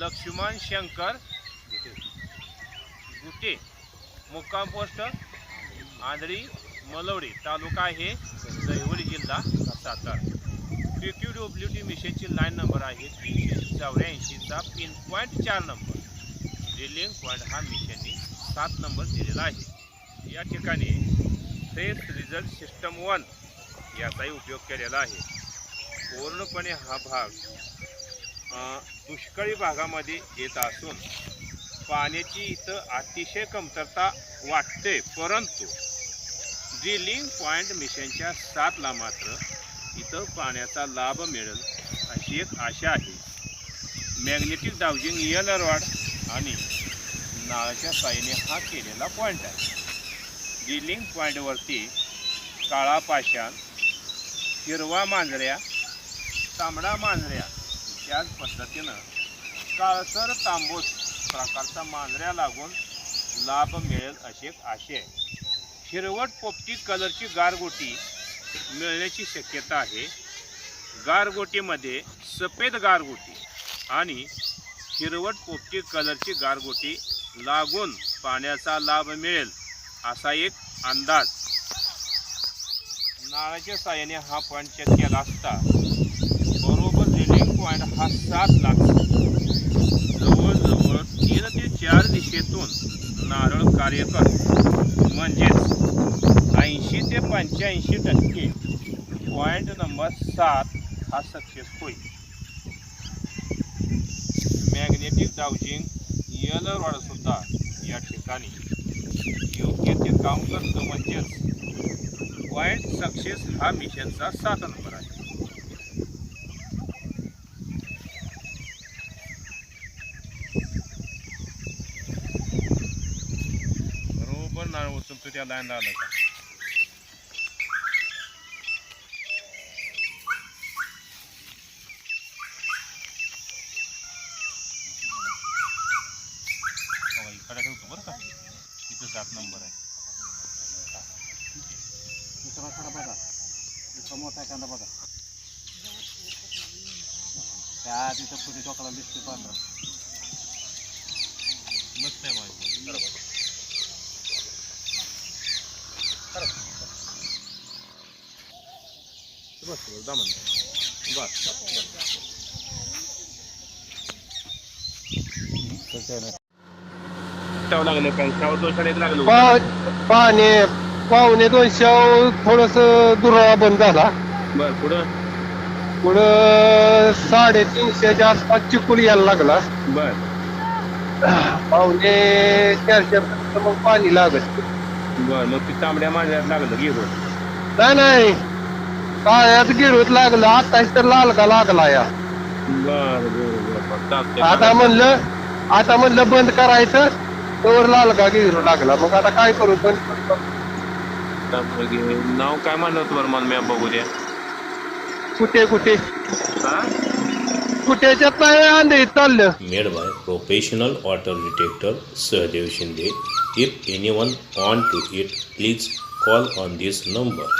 लक्ष्मण शंकर गुटे. मुक्काम पोस्ट आंधळी मलवडी तालुका आहे दहिवडी जिल्हा Satara. P Q W T मिशनची लाईन नंबर आहे तीनशे चौऱ्याऐंशीचा पिन पॉईंट चार नंबर. ड्रिलिंग पॉईंट हा मिशननी सात नंबर दिलेला आहे. या ठिकाणी फ्रेश रिझल्ट सिस्टम वन याचाही उपयोग केलेला आहे. पूर्णपणे हा भाग दुष्काळी भागामध्ये येत असून पाण्याची इथं अतिशय कमतरता वाटते परंतु ड्रिलिंग पॉईंट मिशनच्या साथला मात्र इथं पाण्याचा लाभ मिळेल अशी एक आशा आहे. मॅग्नेटिक डाउजिंग एल रॉड आणि नाळाच्या साईने हा केलेला पॉईंट आहे. ड्रिलिंग पॉईंटवरती काळा पाषाण हिरवा मांजऱ्या तांबडा मांजऱ्या त्याच पद्धतीनं काळसर तांबूस प्रकारचा मांजऱ्या लागून लाभ मिळेल अशी एक आशय आहे. हिरवट पोपटी कलरची गारगोटी मिळण्याची शक्यता आहे. गारगोटीमध्ये सफेद गारगोटी आणि हिरवट पोपटी कलरची गारगोटी लागून पाण्याचा लाभ मिळेल असा एक अंदाज. नाळाच्या साह्याने हा पॉईंट चेक केला असता बरोबर पॉईंट हा सात लाख. जवळजवळ तीन ते चार दिशेतून नारळ कार्य करतो म्हणजेच ऐंशी ते पंच्याऐंशी टक्के पॉईंट नंबर सात हा सक्सेस होईल. मॅग्नेटिक डाउजिंग यल रॉड या ठिकाणी. योग्य ते काम करतो म्हणजेच पॉईंट सक्सेस हा मिशनचा सात नंबर आहे बरोबर नारळ उचलतो त्या लाईनला आलं का? इकडे ठेवतो बरं का? इथं सात नंबर आहे. दुसरा थोडा बघा. दुसरा मोठा कांदा बघा. त्या तिथं पुढे टोकाला दिसते पांढरा. मस्त आहे माझी बरोबर. बस बस जमन बस. लागलं लागलं. पा- पाणी पावणे दोनशे थोडस दुरावा बंद झाला. बर पुढं? पुढं साडेतीनशेच्या आसपास चिकूल यायला लागला. बर. पावणे चारशे पर्यंत मग पाणी लागत बर मग ती तांबड्या मांजऱ्यात लागलं गेलो नाही नाही. काळ्यात गिरवत लागलं आता तर लाल का लागला या. बर बर बर चालतंय. आता म्हणलं आता म्हणलं बंद करायचं तोवर लाल का गिरू लागला. मग आता काय करू की. नाव काय म्हणलं होतं बरं मला? मॅप बघू द्या. कुठे कुठे? हा? कुठेच्यात नाही अंधे चाललं. made by professional water detector Sahadev Shinde. If anyone want to it, please call on this number.